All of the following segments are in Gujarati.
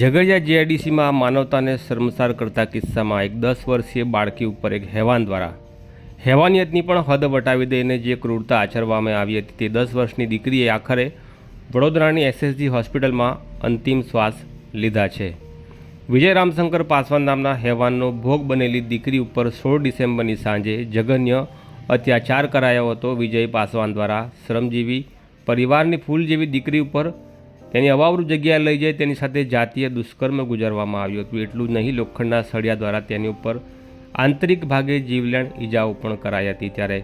ઝઘડિયા જીઆઈડીસીમાં માનવતાને શર્મસાર કરતા કિસ્સામાં એક દસ વર્ષીય બાળકી ઉપર એક હેવાન દ્વારા હેવાનિયતની પણ હદ વટાવી દઈને જે ક્રૂરતા આચરવામાં આવી હતી તે દસ વર્ષની દીકરીએ આખરે વડોદરાની એસએસજી હોસ્પિટલમાં અંતિમ શ્વાસ લીધા છે. વિજય રામશંકર પાસવાન નામના હેવાનનો ભોગ બનેલી દીકરી ઉપર સોળ ડિસેમ્બરની સાંજે જઘન્ય અત્યાચાર કરાયો હતો. વિજય પાસવાન દ્વારા શ્રમજીવી પરિવારની ફૂલ જેવી દીકરી ઉપર તેની અવાવરૂ જગ્યાએ લઈ જઈ તેની સાથે જાતીય દુષ્કર્મ ગુજારવામાં આવ્યું હતું. એટલું જ નહીં, લોખંડના સળિયા દ્વારા તેની ઉપર આંતરિક ભાગે જીવલેણ ઈજાઓ પણ કરાઈ હતી. ત્યારે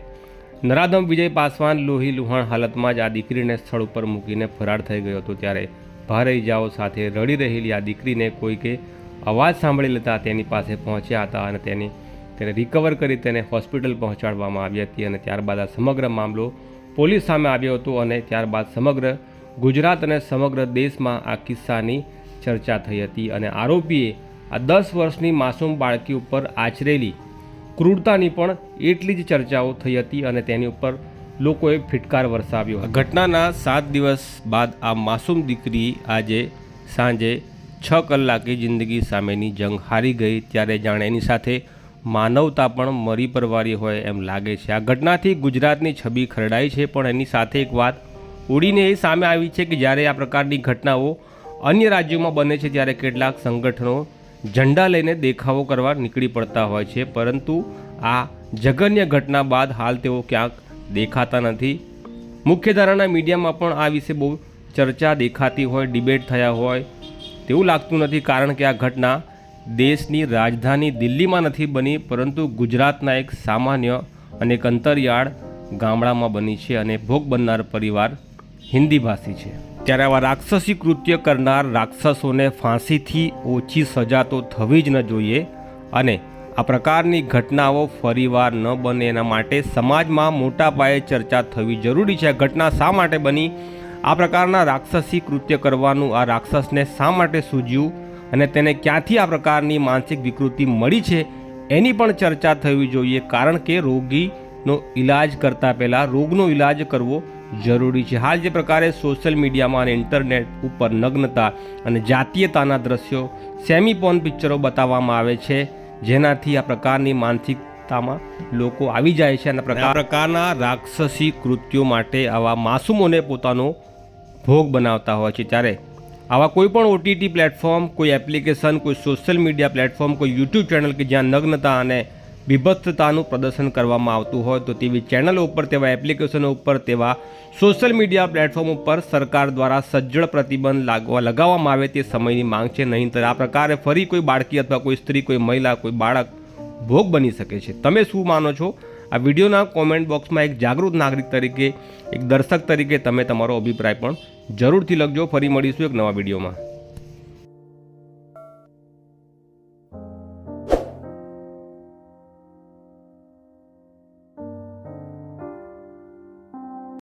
નરાધમ વિજય પાસવાન લોહી લુહાણ હાલતમાં જ આ દીકરીને સ્થળ ઉપર મૂકીને ફરાર થઈ ગયો હતો. ત્યારે ભારે ઈજાઓ સાથે રડી રહેલી આ દીકરીને કોઈકે અવાજ સાંભળી લેતા તેની પાસે પહોંચ્યા હતા અને તેની, તેને રિકવર કરી તેને હોસ્પિટલ પહોંચાડવામાં આવી હતી અને ત્યારબાદ આ સમગ્ર મામલો પોલીસ સામે આવ્યો હતો અને ત્યારબાદ સમગ્ર ગુજરાત અને સમગ્ર દેશમાં આ કિસ્સાની ચર્ચા થઈ હતી અને આરોપીએ આ દસ વર્ષની માસૂમ બાળકી ઉપર આચરેલી ક્રૂરતાની પણ એટલી જ ચર્ચાઓ થઈ હતી અને તેની ઉપર લોકોએ ફિટકાર વરસાવ્યો. ઘટનાના સાત દિવસ બાદ આ માસૂમ દીકરી આજે સાંજે છ કલાકે જિંદગી સામેની જંગ હારી ગઈ, ત્યારે જાણે એની સાથે માનવતા પણ મરી પરવારી હોય એમ લાગે છે આ ઘટનાથી ગુજરાતની છબી ખરડાઈ છે, પણ એની સાથે એક વાત ઉડીને એ સામે આવી છે કે જ્યારે આ પ્રકારની ઘટનાઓ અન્ય રાજ્યોમાં બને છે ત્યારે કેટલાક સંગઠનો ઝંડા લઈને દેખાવો કરવા નીકળી પડતા હોય છે. પરંતુ આ જઘન્ય ઘટના બાદ હાલ તેઓ ક્યાંક દેખાતા નથી. મુખ્યધારાના મીડિયામાં પણ આ વિશે બહુ ચર્ચા દેખાતી હોય, ડિબેટ થયા હોય તેવું લાગતું નથી કારણ કે આ ઘટના દેશની રાજધાની દિલ્હીમાં નથી બની, પરંતુ ગુજરાતના એક સામાન્ય અને એક અંતરિયાળ ગામડામાં બની છે અને ભોગ બનનાર પરિવાર હિન્દી ભાષી છે. ત્યારે આવા રાક્ષસી કૃત્ય કરનાર રાક્ષસોને ફાંસીથી ઓછી સજા તો થવી જ ન જોઈએ અને આ પ્રકારની ઘટનાઓ ફરીવાર ન બને એના માટે સમાજમાં મોટા પાયે ચર્ચા થવી જરૂરી છે. ઘટના શા માટે બની? આ પ્રકારના રાક્ષસી કૃત્ય કરવાનું આ રાક્ષસને શા માટે સૂઝ્યું અને તેને ક્યાંથી આ પ્રકારની માનસિક વિકૃતિ મળી છે એની પણ ચર્ચા થવી જોઈએ કારણ કે રોગીનો ઈલાજ કરતાં પહેલાં રોગનો ઈલાજ કરવો જરૂરી છે. હાલ જે પ્રકારે સોશિયલ મીડિયામાં અને ઇન્ટરનેટ ઉપર નગ્નતા અને જાતીયતાના દ્રશ્યો સેમી પોન પિક્ચરો બતાવવામાં આવે છે, જેનાથી આ પ્રકારની માનસિકતામાં લોકો આવી જાય છે અને પ્રકારના રાક્ષસી કૃત્યો માટે આવા માસૂમોને પોતાનો ભોગ બનાવતા હોય છે. ત્યારે આવા કોઈ પણ ઓટીટી પ્લેટફોર્મ કોઈ એપ્લિકેશન કોઈ સોશિયલ મીડિયા પ્લેટફોર્મ કોઈ યુટ્યુબ ચેનલ કે જ્યાં નગ્નતા અને બીભત્સતાનું પ્રદર્શન કરવામાં આવતું હોય તો તેવી ચેનલો ઉપર, તેવા એપ્લિકેશનો ઉપર, તેવા સોશિયલ મીડિયા પ્લેટફોર્મ ઉપર સરકાર દ્વારા સજ્જડ પ્રતિબંધ લાગવા, લગાવવામાં આવે તે સમયની માંગ છે. નહીંતર આ પ્રકારે ફરી કોઈ બાળકી અથવા કોઈ સ્ત્રી, કોઈ મહિલા, કોઈ બાળક ભોગ બની શકે છે. તમે શું માનો છો? આ વિડીયોના કોમેન્ટ બોક્સમાં એક જાગૃત નાગરિક તરીકે, એક દર્શક તરીકે તમે તમારો અભિપ્રાય પણ જરૂરથી લખજો. ફરી મળીશું એક નવા વિડીયોમાં.